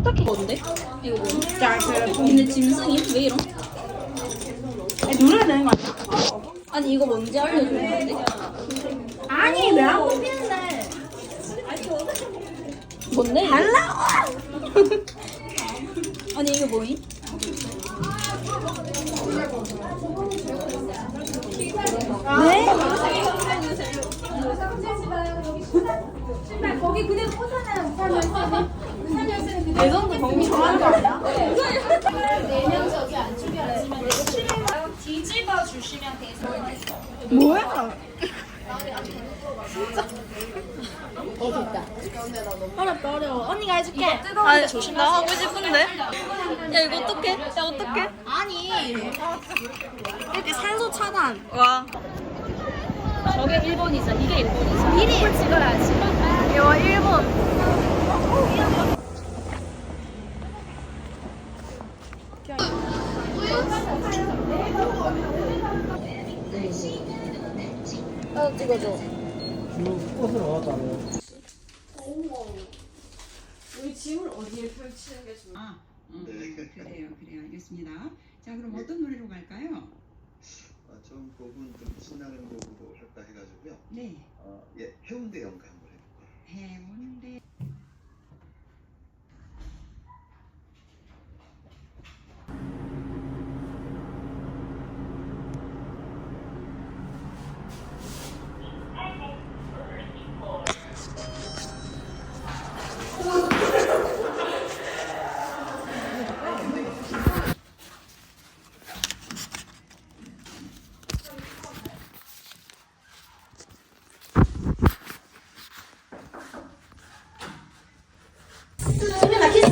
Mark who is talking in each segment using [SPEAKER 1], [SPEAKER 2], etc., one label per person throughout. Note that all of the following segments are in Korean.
[SPEAKER 1] 어떻게.
[SPEAKER 2] 뭔데? 이거 뭐? 근데 짐승이 왜 이런?
[SPEAKER 3] 노래야 되는 거 아니야?
[SPEAKER 2] 아니 이거 뭔지 안 돼?
[SPEAKER 3] 아니, 왜 안 뽑히는데?
[SPEAKER 2] 뭔데? 달라고! 아니 이게 뭐임?
[SPEAKER 3] 예전도 정하는 거 아니야? 뭐야? 어렵다 어려워 언니가 해줄게
[SPEAKER 2] 아 조심 나 하고 싶은데. 야 이거 어떡해? 야 어떡해?
[SPEAKER 3] 아니 이렇게 산소 차단
[SPEAKER 2] 와. 저게 일본이죠. 이게 일본이죠.
[SPEAKER 3] 미리 찍어야지
[SPEAKER 2] 이거 일본. 나도 찍어줘.
[SPEAKER 4] 음, 그래요, 그래요, 알겠습니다. 자, 그럼 어떤 노래로 갈까요?
[SPEAKER 5] 아, 처음 곡은 좀 신나는 곡으로 할까 해가지고요.
[SPEAKER 4] 네,
[SPEAKER 5] 어, 예, 해운대 연가 한번 해볼까요?
[SPEAKER 4] 해운대.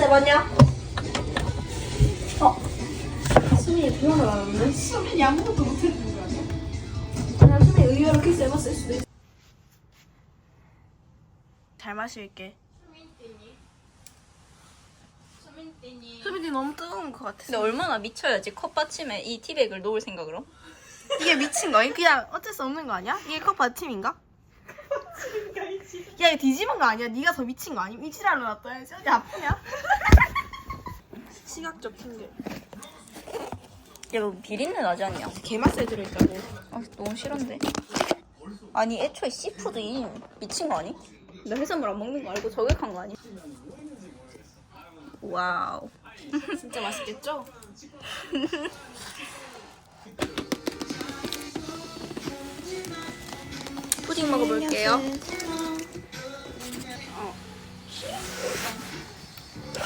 [SPEAKER 3] 해봤냐? 어 수민이 비원을 안 하는데? 수민이 아무것도 못했는 거 아니야? 수민이 의외로 키스 해봤을 수도 있어 잘 마실게 수민이 너무 뜨거운 것 같아
[SPEAKER 2] 근데 얼마나 미쳐야지 컵 받침에 이 티백을 놓을 생각으로?
[SPEAKER 3] 이게 미친 거야? 그냥 어쩔 수 없는 거 아니야? 이게 컵 받침인가? 야, 이거 뒤집은 거 아니야? 네가 더 미친 거 아니야? 이치라로 놔둬야지. 어디 아프냐? 시각적 핑계.
[SPEAKER 2] 야, 너 비린내 나지 않냐?
[SPEAKER 3] 개맛살 들어있다고.
[SPEAKER 2] 아, 너무 싫은데. 아니, 애초에 씨푸드인 미친 거 아니? 너 해산물 안 먹는 거 알고 저격한 거 아니? 와우.
[SPEAKER 3] 진짜 맛있겠죠?
[SPEAKER 2] 푸딩 먹어볼게요.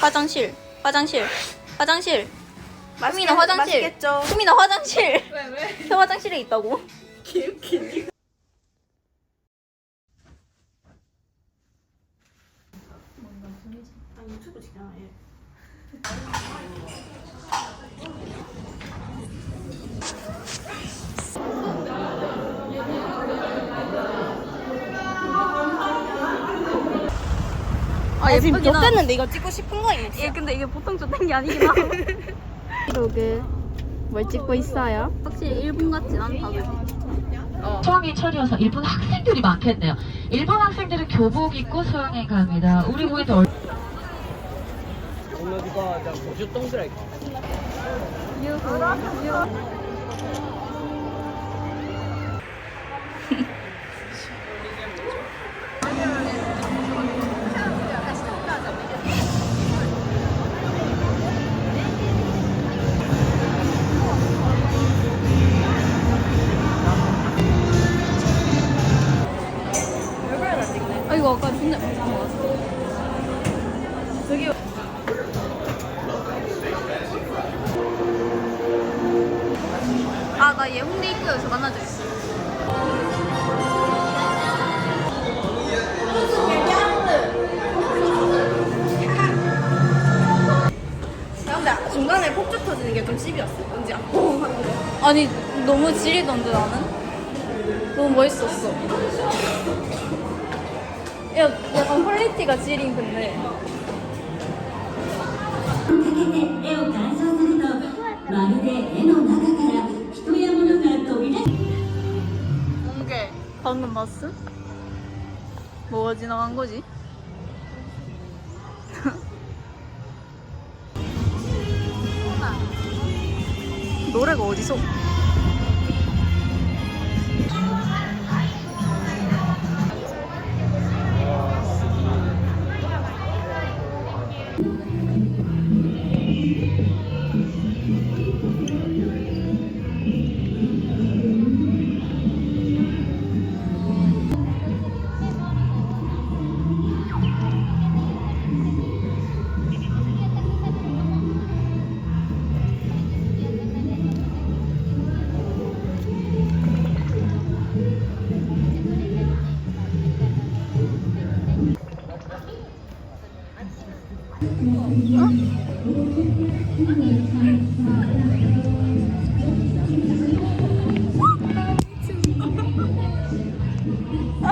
[SPEAKER 2] 화장실, 화장실, 화장실. 수민아 화장실.
[SPEAKER 3] 맛있겠죠?
[SPEAKER 2] 수민아 화장실. 왜 왜? 저 화장실에 있다고.
[SPEAKER 3] 아, 유튜브 찍잖아,
[SPEAKER 2] 아
[SPEAKER 3] 지금
[SPEAKER 2] 예쁘긴 하.
[SPEAKER 3] 줬댔는데 이거 찍고 싶은 거임.
[SPEAKER 2] 예, 근데 이게 보통 줬던 게 아니긴 하.
[SPEAKER 3] 브이로그 뭘 찍고 있어요?
[SPEAKER 2] 확실히 일본 같진 않다, 그지?
[SPEAKER 6] 수학이 철이어서 일본 학생들이 많겠네요. 일본 학생들은 교복 입고 수학에 갑니다. 우리 보이도 얼...
[SPEAKER 2] 아 이거 아까 존나 먹었어. 아, 나 얘 홍대 입구에서 만나자.
[SPEAKER 3] 중간에 폭죽 터지는 게좀 하는 거.
[SPEAKER 2] 아니, 너무 지리던데, 나는? 너무 멋있었어. 어, 퀄리티가 질인 근데. 뭉게 방금 봤어? 뭐가 지나간 거지? 노래가 어디서?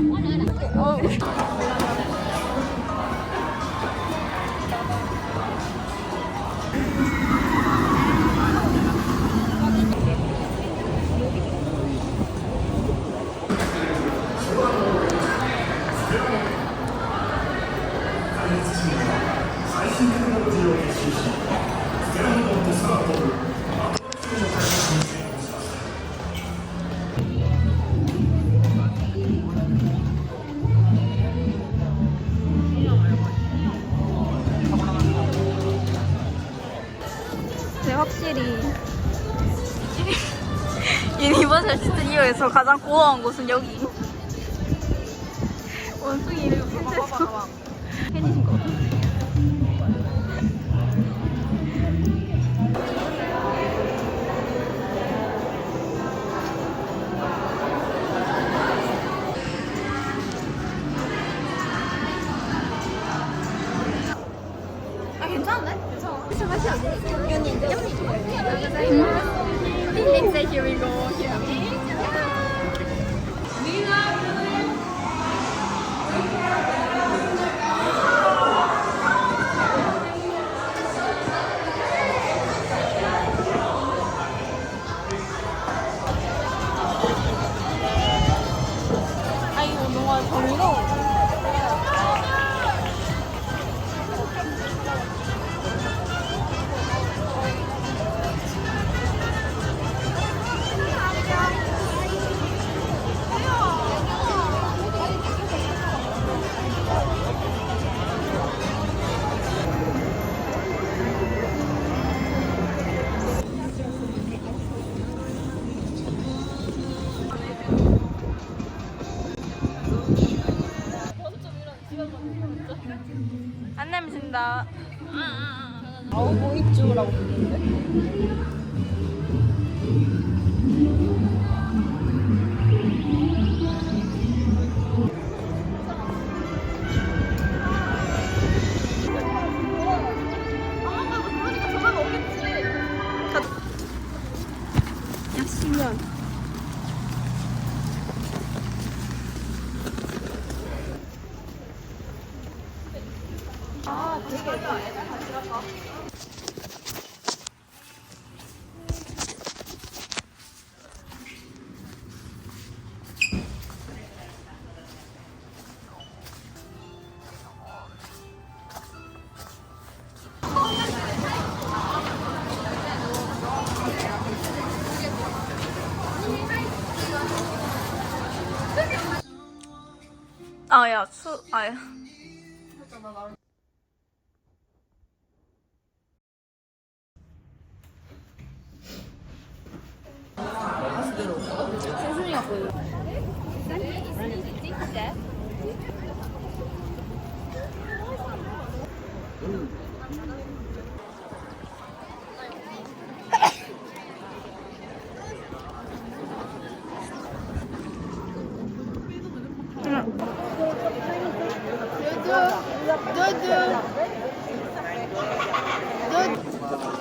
[SPEAKER 2] 근 확실히 유니버설 스튜디오에서 가장 고어한 곳은 여기. 원숭이를 팬트에서 팬이신 것 같아 Let's here we go. Here. 아야 수 아야
[SPEAKER 3] 2-2. 2-2.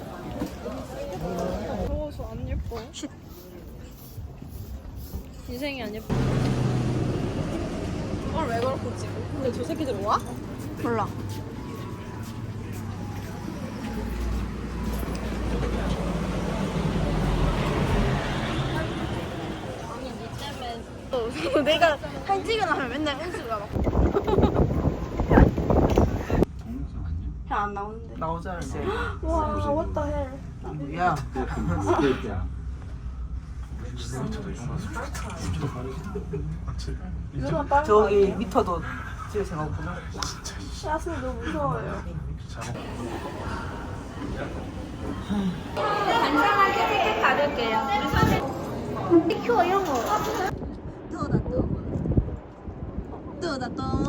[SPEAKER 3] 더워서 안 예뻐. 인생이 안 예뻐. 오늘 왜 그렇게 찍어? 근데 저 새끼들 와? 몰라. 아니 니 때문에 또 내가 찍으나 하면 맨날 막. 나오는데.
[SPEAKER 7] 나오잖아 이제
[SPEAKER 3] 와, 왔다 해.
[SPEAKER 7] 야
[SPEAKER 3] 이거만 빠른 거
[SPEAKER 7] 저기
[SPEAKER 3] 아니에요?
[SPEAKER 7] 미터도 찍을 생각 없구나
[SPEAKER 3] 샷은 너무 무서워요. 키워 이런 거.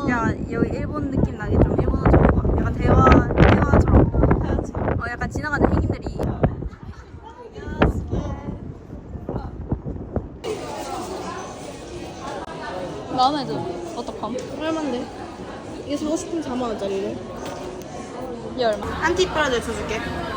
[SPEAKER 3] 야 여기 일본 느낌 나게 좀 일본어 좀 해봐. 약간 대화. 어 약간 지나가는 행인들이. 마음에 들 어떡함? 얼만데? 이게 사고 싶으면 4만 원짜리래. 이 얼마? 안티 브라질 쳐줄게. 반만?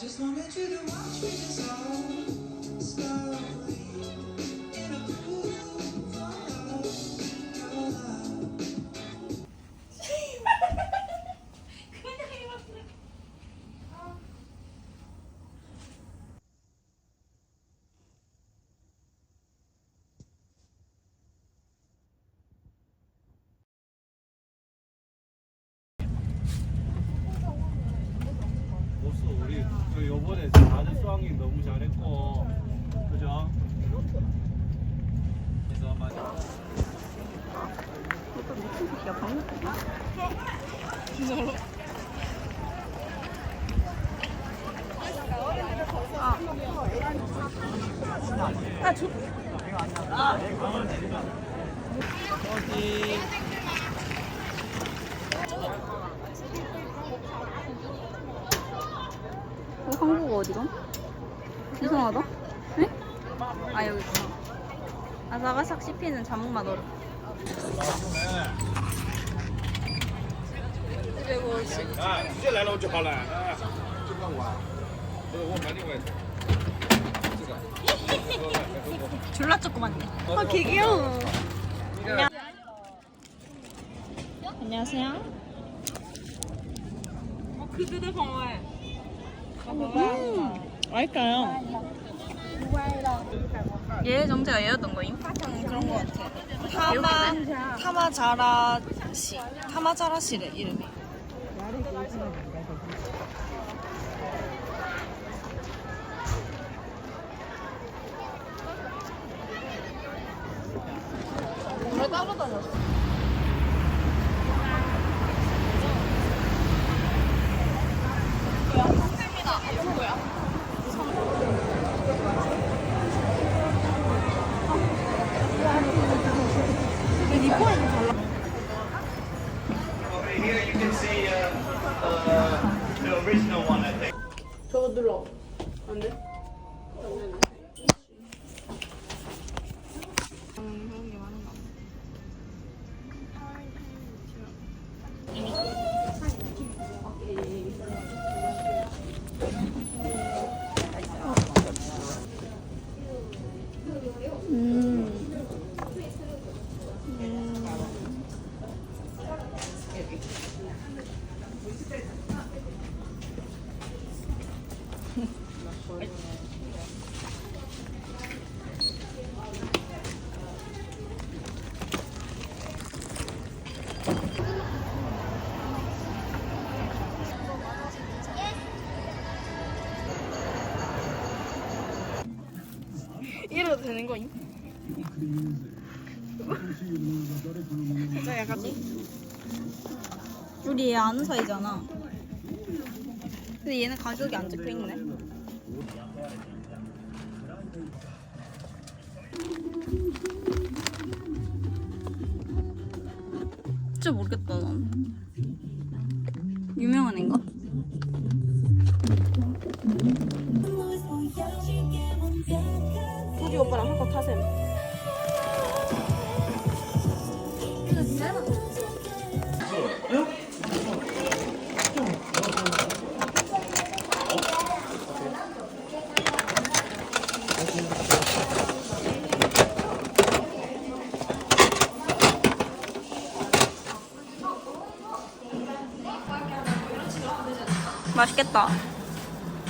[SPEAKER 2] just wanted you to watch
[SPEAKER 3] me dissolve slowly.
[SPEAKER 2] 어, 한국어 어디가? 이상하다. 에? 아 여기 있구나. 아사가삭 씹히는 자몽맛 얼음. 졸라 조그맣네. 아, 개 귀여워. 안녕하세요. 음, 알까요? 얘 정체가 얘였던 거임? 그런 거 같아. 타마 타마자라시 타마자라시래 이름이.
[SPEAKER 3] 거임? 진짜 약간
[SPEAKER 2] 우리 얘 아는 사이잖아. 근데 얘는 가격이 안 적혀 있네.
[SPEAKER 3] 타셈.
[SPEAKER 2] 맛있겠다.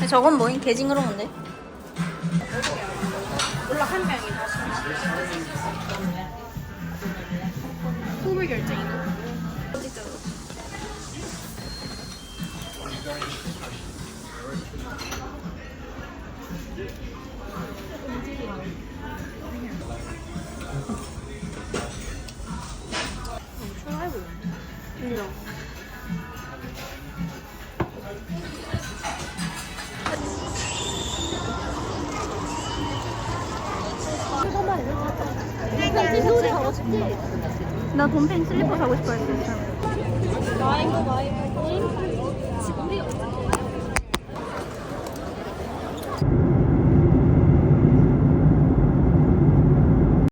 [SPEAKER 2] 저건 뭐임? 개징그러운데?
[SPEAKER 3] 몰라 한 명이 다 시. 후불 결정이네. 인정.
[SPEAKER 2] 나 돔팬 슬리퍼 사고 싶어 했어.
[SPEAKER 3] 마이고 마이고.